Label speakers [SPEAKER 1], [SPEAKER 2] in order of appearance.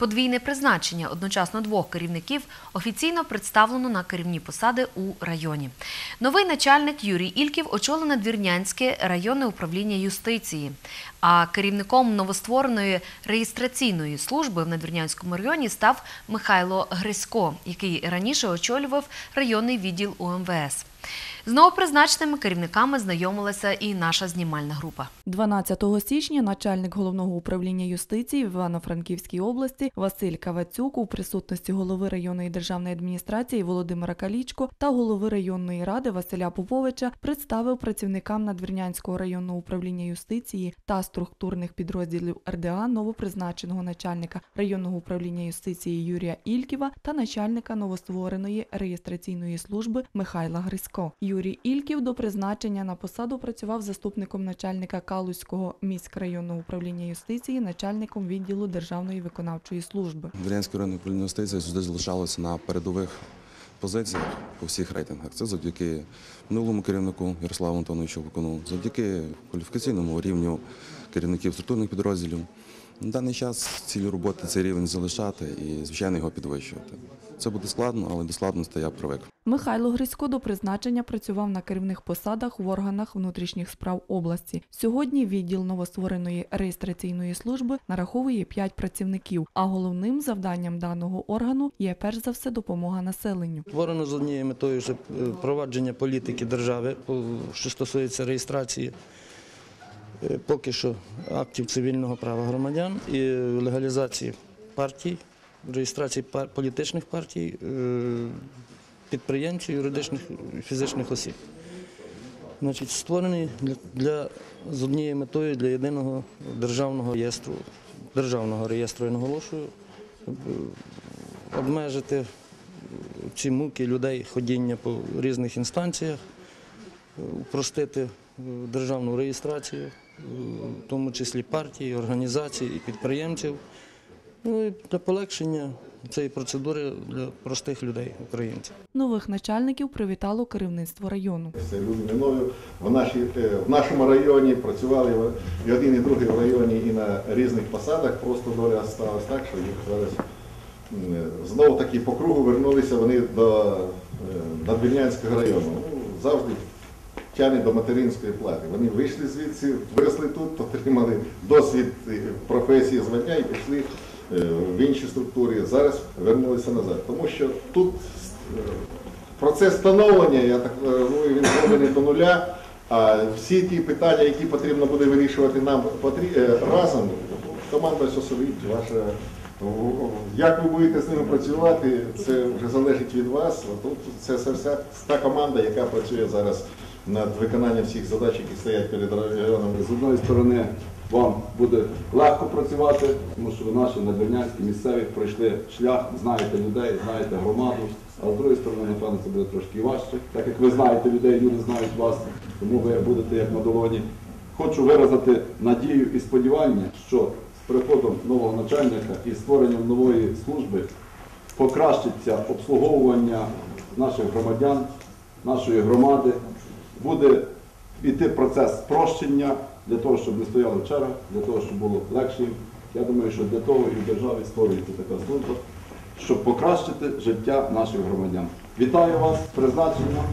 [SPEAKER 1] Подвійне призначення одночасно двох керівників офіційно представлено на керівні посади у районі. Новий начальник Юрій Ільків очолив Надвірнянське районне управління юстиції. А керівником новоствореної реєстраційної служби в Надвірнянському районі став Михайло Грисько, який раніше очолював районний відділ УМВС. З новопризначеними керівниками знайомилася і наша знімальна група.
[SPEAKER 2] 12 січня начальник головного управління юстиції в Івано-Франківській області Василь Кавацюк у присутності голови районної державної адміністрації Володимира Калічко та голови районної ради Василя Поповича представив працівникам Надвірнянського районного управління юстиції та структурних підрозділів РДА новопризначеного начальника районного управління юстиції Юрія Ільківа та начальника новоствореної реєстраційної служби Михайла Грисько. Юрій Ільків до призначення на посаду працював заступником начальника Калузького міськрайонного управління юстиції, начальником відділу Державної виконавчої служби.
[SPEAKER 3] Дворянське районне управління юстиції завжди залишалося на передових позиціях по всіх рейтингах. Це завдяки минулому керівнику Ярославу Антоновичу Викону, завдяки кваліфікаційному рівню керівників структурних підрозділів. На даний час цілі роботи цей рівень залишати і, звичайно, його підвищувати. Це буде складно, але до складності я привик.
[SPEAKER 2] Михайло Грисько до призначення працював на керівних посадах в органах внутрішніх справ області. Сьогодні відділ новоствореної реєстраційної служби нараховує 5 працівників, а головним завданням даного органу є перш за все допомога населенню.
[SPEAKER 4] Створено з однією метою щоб е, провадження політики держави, що стосується реєстрації е, поки що актів цивільного права громадян і легалізації партій, реєстрації політичних партій, е, підприємців, юридичних і фізичних осіб. Значить, створений для, з однією метою для єдиного державного реєстру, державного реєстру я наголошую, е, обмежити ці муки людей ходіння по різних інстанціях, е, упростити е, державну реєстрацію, е, в тому числі партій, організацій і підприємців. Ну і для полегшення цієї процедури для простих людей, українців.
[SPEAKER 2] Нових начальників привітало керівництво району.
[SPEAKER 5] Це люди мною в, нашій, е, в нашому районі працювали в- і один, і другий в районі і на різних посадах. Просто доля сталася так, що їх зараз знову таки по кругу вернулися вони до е, району. Ну, завжди тягне до материнської плати. Вони вийшли звідси, виросли тут, отримали досвід е, професії, звання і пішли е, в інші структури. Зараз вернулися назад. Тому що тут е, процес становлення, я так розумію, він зроблений до нуля. А всі ті питання, які потрібно буде вирішувати нам е, разом, команда Сосовіт, ваша. Як ви будете з ними працювати, це вже залежить від вас. Тут це все- вся та команда, яка працює зараз над виконанням всіх задач, які стоять перед районом.
[SPEAKER 6] З одної сторони, вам буде легко працювати, тому що ви наші надвірнянські місцеві пройшли шлях, знаєте людей, знаєте громаду. А з другої сторони, напевно, це буде трошки важче, так як ви знаєте людей, люди знають вас, тому ви будете як на долоні. Хочу виразити надію і сподівання, що з приходом нового начальника і створенням нової служби покращиться обслуговування наших громадян, нашої громади, буде йти процес спрощення для того, щоб не стояли в для того, щоб було легше. Я думаю, що для того і в державі створюється така служба, щоб покращити життя наших громадян. Вітаю вас з призначенням.